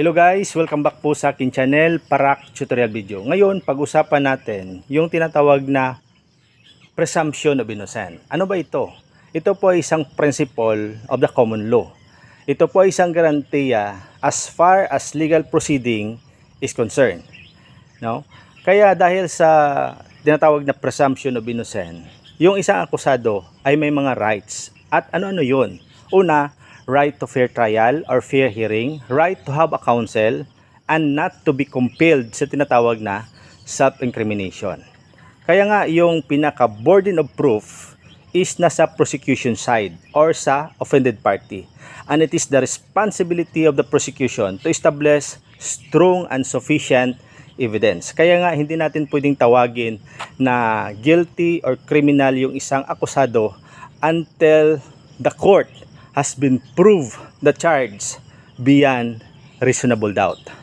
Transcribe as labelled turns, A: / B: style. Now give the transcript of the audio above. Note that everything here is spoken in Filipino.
A: Hello guys, welcome back po sa akin channel, Parak Tutorial Video. Ngayon, pag-usapan natin yung tinatawag na presumption of innocence. Ano ba ito? Ito po ay isang principle of the common law. Ito po ay isang garantiya as far as legal proceeding is concerned. No? Kaya dahil sa tinatawag na presumption of innocence, yung isang akusado ay may mga rights. At ano-ano yun? Una, right to fair trial or fair hearing, right to have a counsel, and not to be compelled sa tinatawag na self-incrimination. Kaya nga yung pinaka burden of proof is nasa prosecution side or sa offended party. And it is the responsibility of the prosecution to establish strong and sufficient evidence. Kaya nga hindi natin pwedeng tawagin na guilty or criminal yung isang akusado until the court has been proved the charge beyond reasonable doubt.